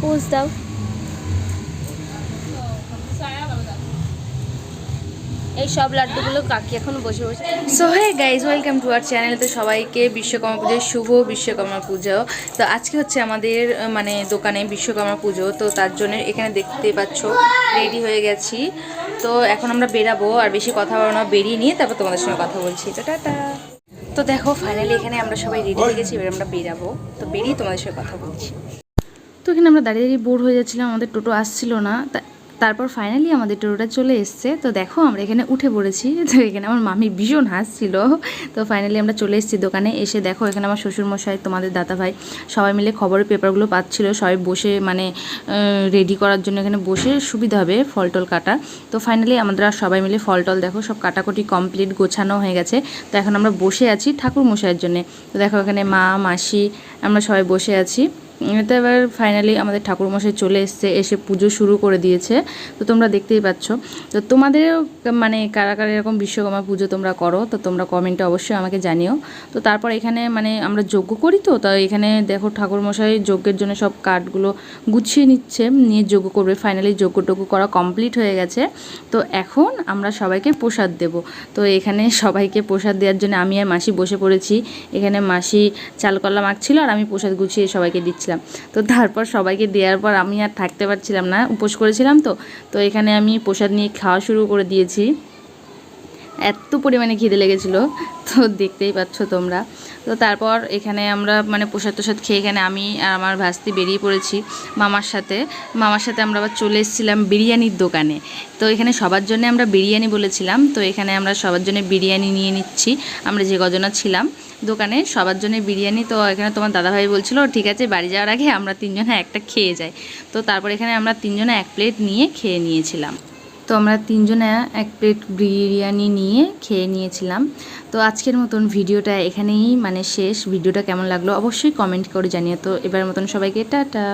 Pose দাও এই সব লাড্ডুগুলো কাকি এখন বসে বসে so hey guys welcome to channel তো সবাইকে বিশ্বকর্মা পুজোর শুভ বিশ্বকর্মা পুজো। তো আজকে হচ্ছে আমাদের মানে দোকানে বিশ্বকর্মা পুজো। তো তার জন্য এখানে দেখতে পাচ্ছ রেডি হয়ে গেছি। তো এখন আমরা বেরাবো, আর বেশি কথা বলব না, বেরিয়ে নিয়ে তারপর তোমাদের সঙ্গে কথা বলছি। তো টাটা তো দেখো ফাইনালি এখানে আমরা সবাই রেডি হয়ে গেছি, এবার আমরা বেরাবো তো বেরিয়ে তোমাদের সঙ্গে কথা বলছি। তো এখানে আমরা দাঁড়িয়ে দাঁড়িয়ে বোর হয়ে যাচ্ছিলাম, আমাদের টোটো আসছিল না। তা- তারপর ফাইনালি আমাদের টোটোটা চলে এসছে। তো দেখো আমরা এখানে উঠে পড়েছি। তো এখানে আমার মামি ভীষণ হাসছিল। তো ফাইনালি আমরা চলে এসেছি দোকানে। এসে দেখো এখানে আমার শ্বশুরমশাই, তোমাদের দাদা ভাই সবাই মিলে খবরের পেপারগুলো পাচ্ছিল। সবাই বসে মানে রেডি করার জন্য এখানে বসে সুবিধা হবে ফল টল কাটা। তো ফাইনালি আমরা সবাই মিলে ফল টল দেখো, সব কাটাকুটি কমপ্লিট গোছানো হয়ে গেছে। তো এখন আমরা বসে আছি ঠাকুর মশাইয়ের জন্য। তো দেখো এখানে মা, মাসি, আমরা সবাই বসে আছি। তো এবার ফাইনালি আমাদের ঠাকুরমশাই চলে এসছে, এসে পুজো শুরু করে দিয়েছে। তো তোমরা দেখতেই পাচ্ছ। তো তোমাদেরও মানে কারা কারা এরকম বিশ্বকর্মা পুজো তোমরা করো, তো তোমরা কমেন্টে অবশ্যই আমাকে জানিও। তো তারপর এখানে মানে আমরা যজ্ঞ করি তো তো এখানে দেখো ঠাকুরমশাই যজ্ঞের জন্য সব কার্ডগুলো গুছিয়ে নিচ্ছে, নিয়ে যজ্ঞ করবে। ফাইনালি যজ্ঞ টজ্ঞ করা কমপ্লিট হয়ে গেছে। তো এখন আমরা সবাইকে প্রসাদ দেব। তো এখানে সবাইকে প্রসাদ দেওয়ার জন্য আমি আর মাসি বসে পড়েছি। এখানে মাসি চালকলা মাখছিল আর আমি প্রসাদ গুছিয়ে সবাইকে দিচ্ছিলাম তো তারপর সবাইকে দেওয়ার পর আমি আর থাকতে পারছিলাম না, উপোস করেছিলাম তো। তো এখানে আমি প্রসাদ নিয়ে খাওয়া শুরু করে দিয়েছি। এত পরিমাণে খিদে লেগেছিলো। তো দেখতেই পাচ্ছ তোমরা। তো তারপর এখানে আমরা মানে প্রসাদ তোসাদ খেয়ে এখানে আমি আর আমার ভাস্তি বেরিয়ে পড়েছি মামার সাথে। মামার সাথে আমরা আবার চলে এসেছিলাম বিরিয়ানির দোকানে। তো এখানে সবার জন্য আমরা বিরিয়ানি বলেছিলাম। তো এখানে আমরা সবার জন্য বিরিয়ানি নিয়ে নিচ্ছি। আমরা যে গজনা ছিলাম দোকানে, সবার জন্য বিরিয়ানি। তো এখানে তোমার দাদাভাই বলছিল, ঠিক আছে, বাড়ি যাওয়ার আগে আমরা তিনজনে একটা খেয়ে যাই। তো তারপর এখানে আমরা তিনজনে এক প্লেট নিয়ে খেয়ে নিয়েছিলাম। তো আমরা তিনজনে এক প্লেট বিরিয়ানি নিয়ে খেয়ে নিয়েছিলাম। তো আজকের মতন ভিডিওটা এখানেই মানে শেষ। ভিডিওটা কেমন লাগল অবশ্যই কমেন্ট করে জানিয়ে তো এবার মতন সবাইকে টাটা।